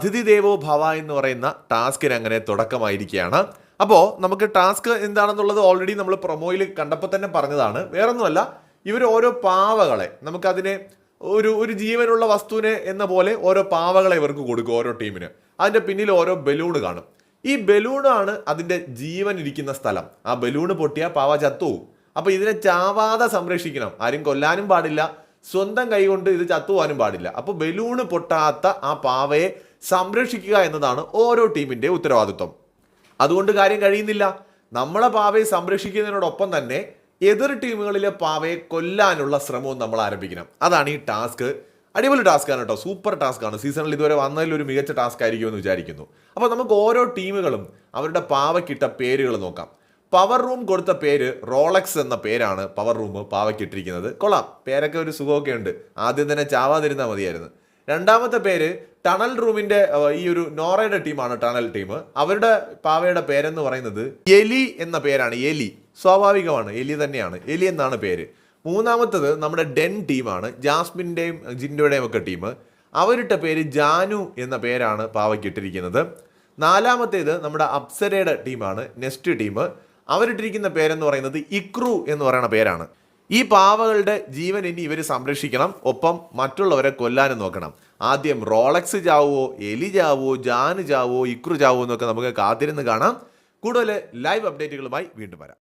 അതിഥി ദേവോ ഭവ എന്ന് പറയുന്ന ടാസ്കിന് അങ്ങനെ തുടക്കമായിരിക്കുകയാണ്. അപ്പോൾ നമുക്ക് ടാസ്ക് എന്താണെന്നുള്ളത് ഓൾറെഡി നമ്മൾ പ്രൊമോയിൽ കണ്ടപ്പോൾ തന്നെ പറഞ്ഞതാണ്. വേറൊന്നുമല്ല ഇവർ ഓരോ പാവകളെ നമുക്കതിനെ ഒരു ഒരു ജീവനുള്ള വസ്തുവിനെ എന്ന പോലെ ഓരോ പാവകളെ ഇവർക്ക് കൊടുക്കും ഓരോ ടീമിന്. അതിന്റെ പിന്നിൽ ഓരോ ബലൂൺ കാണും. ഈ ബലൂണാണ് അതിന്റെ ജീവൻ ഇരിക്കുന്ന സ്ഥലം. ആ ബലൂണ് പൊട്ടിയ പാവ ചത്തുപോകും അപ്പോൾ ഇതിനെ ചാവാതെ സംരക്ഷിക്കണം. ആരും കൊല്ലാനും പാടില്ല. സ്വന്തം കൈകൊണ്ട് ഇത് ചത്തുപോകാനും പാടില്ല. അപ്പോൾ ബലൂണ് പൊട്ടാത്ത ആ പാവയെ സംരക്ഷിക്കുക എന്നതാണ് ഓരോ ടീമിന്റെ ഉത്തരവാദിത്വം. അതുകൊണ്ട് കാര്യം കഴിയുന്നില്ല. നമ്മളെ പാവയെ സംരക്ഷിക്കുന്നതിനോടൊപ്പം തന്നെ എതിർ ടീമുകളിലെ പാവയെ കൊല്ലാനുള്ള ശ്രമവും നമ്മൾ ആരംഭിക്കണം. അതാണ് ഈ ടാസ്ക്. അടിപൊളി ടാസ്ക് ആണ് കേട്ടോ. സൂപ്പർ ടാസ്ക് ആണ്. സീസണിൽ ഇതുവരെ വന്നതിൽ ഒരു മികച്ച ടാസ്ക് ആയിരിക്കുമെന്ന് വിചാരിക്കുന്നു. അപ്പോൾ നമുക്ക് ഓരോ ടീമുകളും അവരുടെ പാവയ്ക്കിട്ട പേരുകൾ നോക്കാം. പവർ റൂം കൊടുത്ത പേര് റോളക്സ് എന്ന പേരാണ് പവർ റൂം പാവയ്ക്കിട്ടിരിക്കുന്നത് കൊള്ളാം. പേരൊക്കെ ഒരു സുഖമൊക്കെ ഉണ്ട്. ആദ്യം തന്നെ ചാവാതിരുന്നാൽ മതിയായിരുന്നു. രണ്ടാമത്തെ പേര് ടണൽ റൂമിന്റെ ഈ ഒരു നോറയുടെ ടീമാണ് ടണൽ ടീം അവരുടെ പാവയുടെ പേരെന്ന് പറയുന്നത് എലി എന്ന പേരാണ്. എലി സ്വാഭാവികമാണ്. എലി തന്നെയാണ്. എലി എന്നാണ് പേര്. മൂന്നാമത്തത് നമ്മുടെ ഡെൻ ടീമാണ്. ജാസ്മിന്റെയും ജിൻഡോയുടെയും ഒക്കെ ടീം. അവരിട്ട പേര് ജാനു എന്ന പേരാണ് പാവയ്ക്കിട്ടിരിക്കുന്നത് നാലാമത്തേത് നമ്മുടെ അപ്സരയുടെ ടീമാണ്. Nest team. അവരിട്ടിരിക്കുന്ന പേരെന്ന് പറയുന്നത് ഇക്രു എന്ന് പറയുന്ന പേരാണ്. ഈ പാവകളുടെ ജീവൻ ഇനി ഇവർ സംരക്ഷിക്കണം ഒപ്പം മറ്റുള്ളവരെ കൊല്ലാനും നോക്കണം. ആദ്യം റോളക്സ് ജാവോ എലി ജാവോ ജാന് ജാവോ ഇക്രു ജാവോ എന്നൊക്കെ നമുക്ക് കാത്തിരുന്ന് കാണാം. കൂടുതൽ ലൈവ് അപ്ഡേറ്റുകളുമായി വീണ്ടും വരാം.